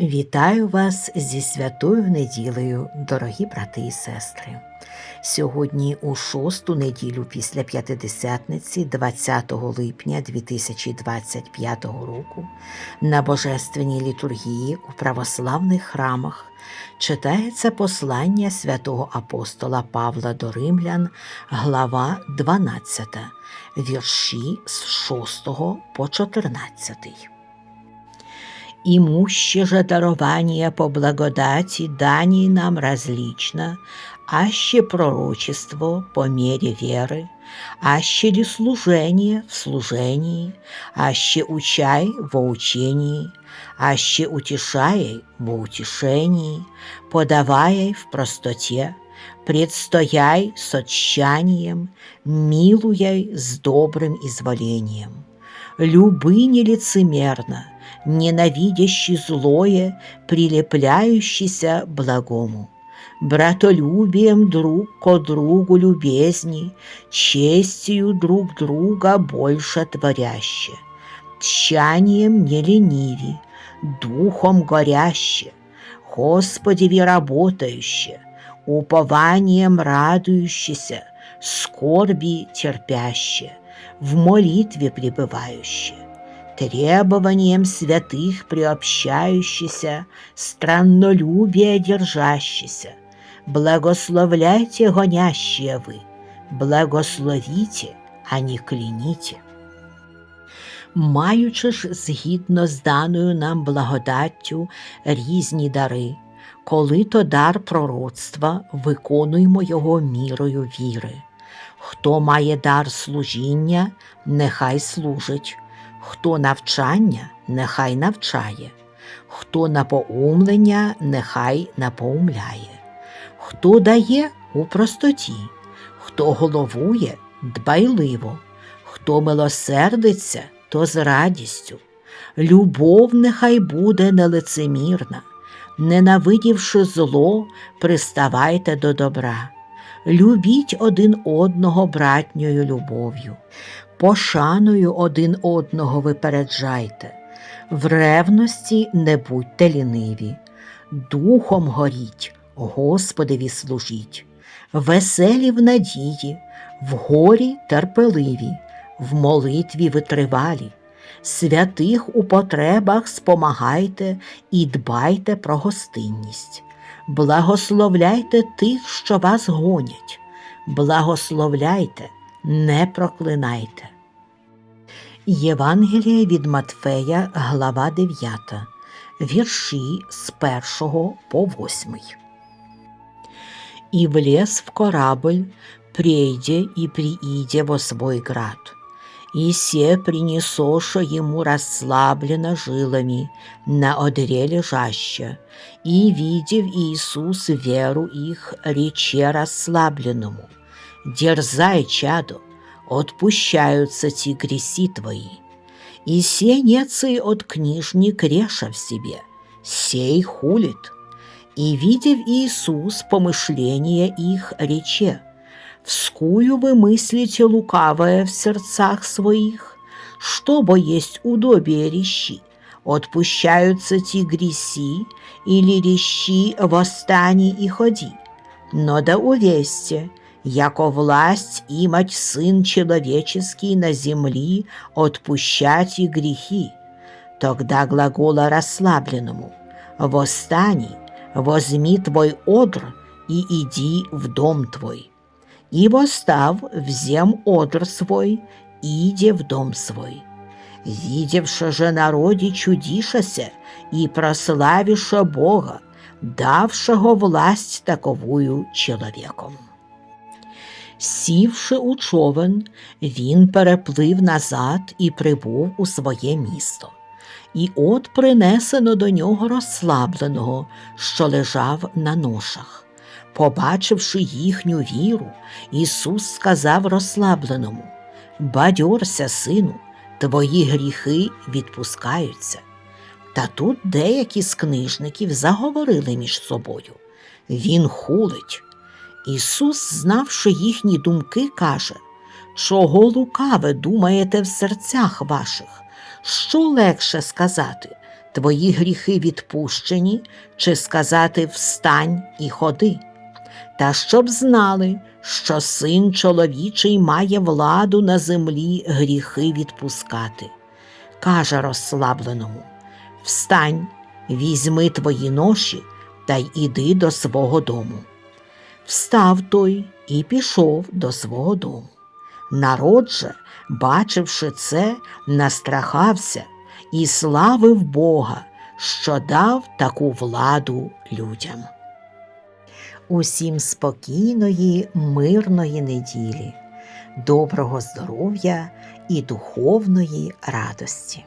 Вітаю вас зі святою неділею, дорогі брати і сестри. Сьогодні у шосту неділю після П'ятидесятниці, 20 липня 2025 року, на Божественній літургії у православних храмах читається послання святого апостола Павла до Римлян, глава 12, вірші з 6 по 14. Имуще же дарование по благодати дани нам различно, аще пророчество по мере веры, аще ли служение в служении, аще учай во учении, аще утешай во утешении, подавай в простоте, предстояй с отчаянием, милуяй с добрым изволением. Любы нелицемерно, ненавидящий злое, прилепляющийся благому. Братолюбием друг ко другу любезни, честью друг друга больше творяще, тщанием не лениви, духом горяще, Господеви работающее, упованием радующееся, скорби терпяще, в молитве пребывающее требованием святых приобщающийся, страннолюбие держащийся. Благословляйте гонящие вы, благословите, а не кляніте. Маючи ж згідно з даною нам благодаттю різні дари, коли то дар пророцтва, виконуємо його мірою віри. Хто має дар служіння, нехай служить, хто навчання, нехай навчає, хто напоумлення, нехай напоумляє, хто дає у простоті, хто головує дбайливо, хто милосердиться, то з радістю. Любов нехай буде нелицемірна, ненавидівши зло, приставайте до добра. Любіть один одного братньою любов'ю, пошаною один одного випереджайте, в ревності не будьте ліниві, духом горіть, Господеві служіть, веселі в надії, в горі терпеливі, в молитві витривалі, святих у потребах спомагайте і дбайте про гостинність. Благословляйте тих, що вас гонять, благословляйте, не проклинайте. Євангеліє від Матфея, глава 9, вірші з 1 по 8. И влез в корабль, прейде и прииде во свой град. И се принесоша ему расслаблено жилами на одре лежаще, и, видев Иисус веру их, рече расслабленному, «Дерзай, чадо, отпущаются ти греси твои». И сенецей от книжник реша в себе, сей хулит. И, видев Иисус помышления их, рече, «Вскую вы мыслите лукавое в сердцах своих, чтобы есть удобие рещи, отпущаются ти греси, или рещи восстани и ходи. Но да увесьте, яко власть имать Сын Человеческий на земли отпущать и грехи. Тогда глагола расслабленному «Восстани, возьми твой одр и иди в дом твой». И восстав, взем одр свой, иде в дом свой. Видевши же народі чудішася і прославіша Бога, давшого власть таковую чоловіком. Сівши у човен, він переплив назад і прибув у своє місто. І от принесено до нього розслабленого, що лежав на ношах. Побачивши їхню віру, Ісус сказав розслабленому: Бадьорся, сину, твої гріхи відпускаються. Та тут деякі з книжників заговорили між собою. Він хулить. Ісус, знавши їхні думки, каже, чого лукаве думаєте в серцях ваших? Що легше сказати? твої гріхи відпущені, чи сказати встань і ходи. Та щоб знали, що син чоловічий має владу на землі гріхи відпускати. Каже розслабленому: Встань, візьми твої ноші та й іди до свого дому. Встав той і пішов до свого дому. Народ же, бачивши це, настрахався і славив Бога, що дав таку владу людям. Усім спокійної, мирної неділі, доброго здоров'я і духовної радості.